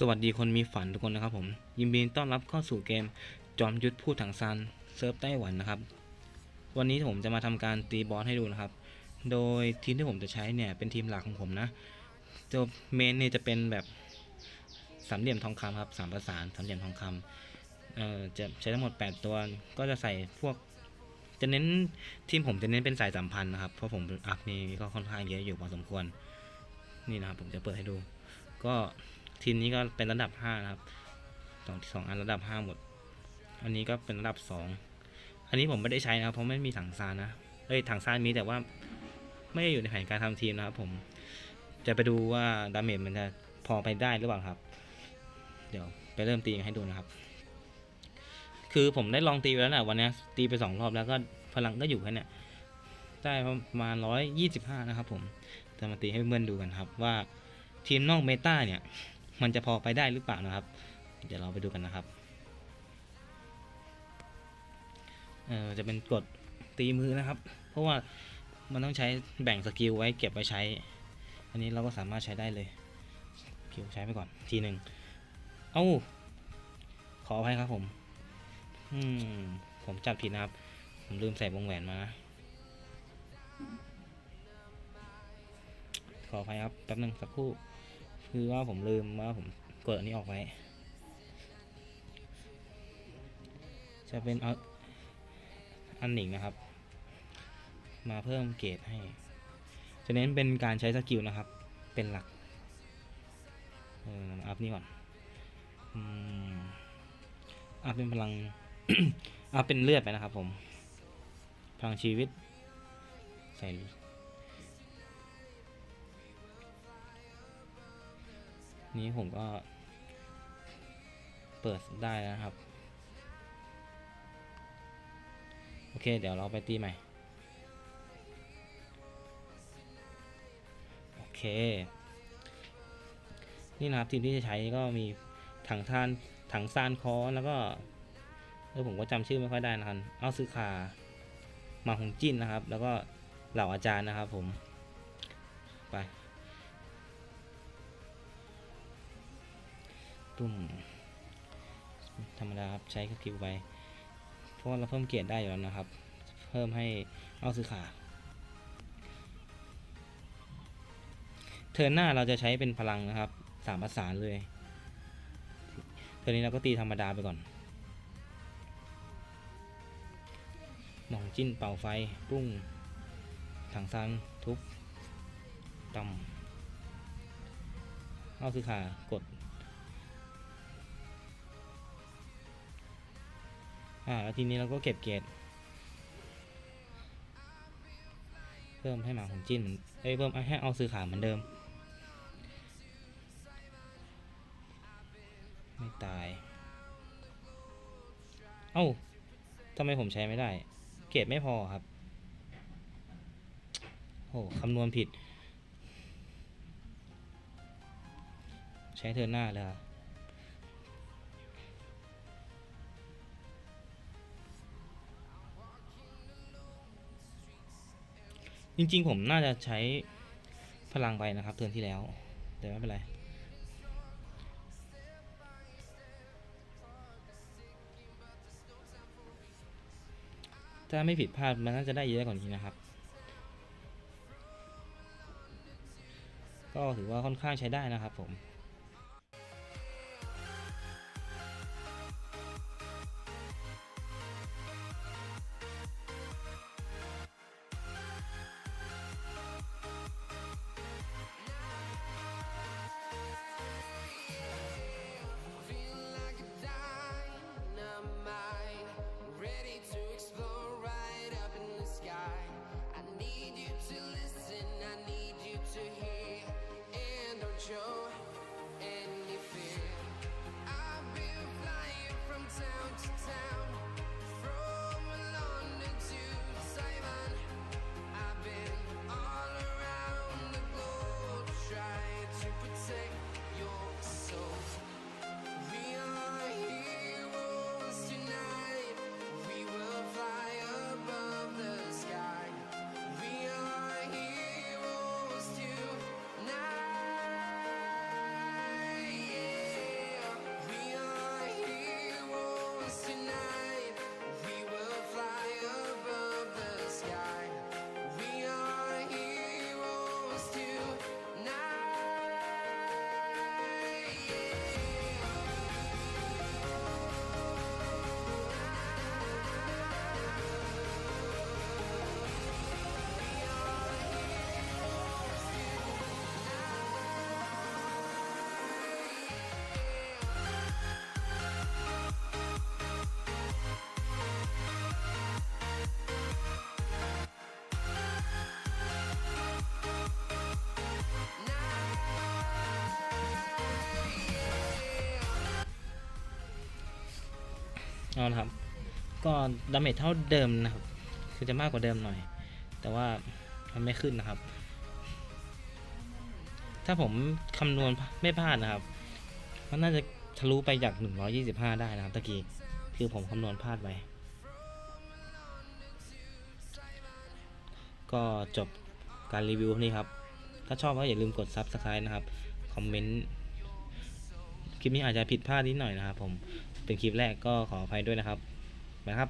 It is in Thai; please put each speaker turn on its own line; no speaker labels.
สวัสดีคนมีฝันทุกคนนะครับผม ยินดีต้อนรับเข้าสู่เกมจอมยุทธพูดถังซานเซิร์ฟไต้หวันนะครับ วันนี้ผมจะมาทำการตีบอสให้ดูนะครับ โดยทีมที่ผมจะใช้เนี่ยเป็นทีมหลักของผมนะตัวเมนเนี่ยจะเป็นแบบสามเหลี่ยมทองคำครับสามประสานสามเหลี่ยมทองคำเอ่อจะใช้ทั้งหมด 8 ตัวก็จะใส่พวก จะเน้นทีมผมจะเน้นเป็นสายสัมพันธ์นะครับเพราะผมอัพนี่ก็ค่อนข้างเยอะอยู่พอสมควรนี่นะครับผมจะเปิดให้ดู ก็ ทีมนี้ก็เป็นระดับ5นะครับสองสองอันระดับ5หมด อันนี้ก็เป็นระดับ2อันนี้ผมไม่ได้ใช้นะครับเพราะไม่มีถังซานนะเอ้ยถังซานมีแต่ว่าไม่ได้อยู่ในแผนการทำทีมนะครับ ผมจะไปดูว่าดาเมจมันจะพอไปได้หรือเปล่าครับ เดี๋ยวไปเริ่มตีกันให้ดูนะครับ คือผมได้ลองตีไปแล้วนะวันนี้ตีไปสองรอบแล้วก็พลังก็อยู่แค่เนี้ยได้ประมาณร้อยยี่สิบห้านะครับ ผมจะมาตีให้เพื่อนดูกันครับว่าทีมนอกเมตาเนี่ย มันจะพอไปได้หรือเปล่านะครับ เดี๋ยวเราไปดูกันนะครับเออจะเป็นกดตีมือนะครับ เพราะว่ามันต้องใช้แบ่งสกิลไว้เก็บไว้ใช้ อันนี้เราก็สามารถใช้ได้เลยสกิลใช้ไปก่อนทีหนึ่งเอ้าขออภัยครับผม อืม ผมจัดผิดนะครับ ผมลืมใส่วงแหวนมานะ ขออภัยครับ แป๊บนึงสักครู่ คือว่าผมลืมว่าผมกดอันนี้ออกไว้ จะเป็นอันหนึ่งนะครับ มาเพิ่มเกรดให้ จะเน้นเป็นการใช้สกิลนะครับ เป็นหลักเอออัพนี่ก่อนอืมอัพเป็นพลังอัพเป็นเลือดไปนะครับผม พลังชีวิตใส่ นี้ผมก็ เปิดได้แล้วครับ โอเค เดี๋ยวเราไปตีใหม่ โอเค นี่นะครับทีมที่จะใช้ก็มีถังท่านถังซานคอนแล้วก็เออผมก็จำชื่อไม่ค่อยได้นะครับเอาซื้อคามาหงจิ้นนะครับ แล้วก็เหล่าอาจารย์นะครับผม ไป ตุ่มธรรมดาครับใช้สกิลไปเพราะว่าเราเพิ่มเกียรติได้อยู่แล้วนะครับ เพิ่มให้เอาซื้อขาเทิร์นหน้าเราจะใช้เป็นพลังนะครับสามประสานเลยเทิร์นนี้เราก็ตีธรรมดาไปก่อนหมองจิ้นเป่าไฟปุ้งถังซานทุบต่ำเอาซื้อขากด อ่าแล้วทีนี้เราก็เก็บเกรดเพิ่มให้หมาของจิ้นเหมือนเอ้ยเพิ่มให้เอาซื้อขาเหมือนเดิม ไม่ตาย เอ้าทำไมผมใช้ไม่ได้ เกรดไม่พอครับโอ้คำนวณผิด ใช้เทิร์นหน้าเลยครับ จริงๆ ผมน่าจะใช้พลังไปนะครับเทิร์นที่แล้ว แต่ไม่เป็นไร ถ้าไม่ผิดพลาดมันน่าจะได้เยอะกว่านี้นะครับ ก็ถือว่าค่อนข้างใช้ได้นะครับผม เอาละครับ ก็ดาเมจเท่าเดิมนะครับ คือจะมากกว่าเดิมหน่อย แต่ว่ามันไม่ขึ้นนะครับ ถ้าผมคำนวณไม่พลาดนะครับ มันน่าจะทะลุไปจาก 125 ได้นะครับตะกี้ คือผมคำนวณพลาดไป ก็จบการรีวิวนี่ครับ ถ้าชอบก็อย่าลืมกด Subscribe นะครับ คอมเมนต์ คลิปนี้อาจจะผิดพลาดนิดหน่อยนะครับผม เป็นคลิปแรกก็ขออภัยด้วยนะครับนะครับ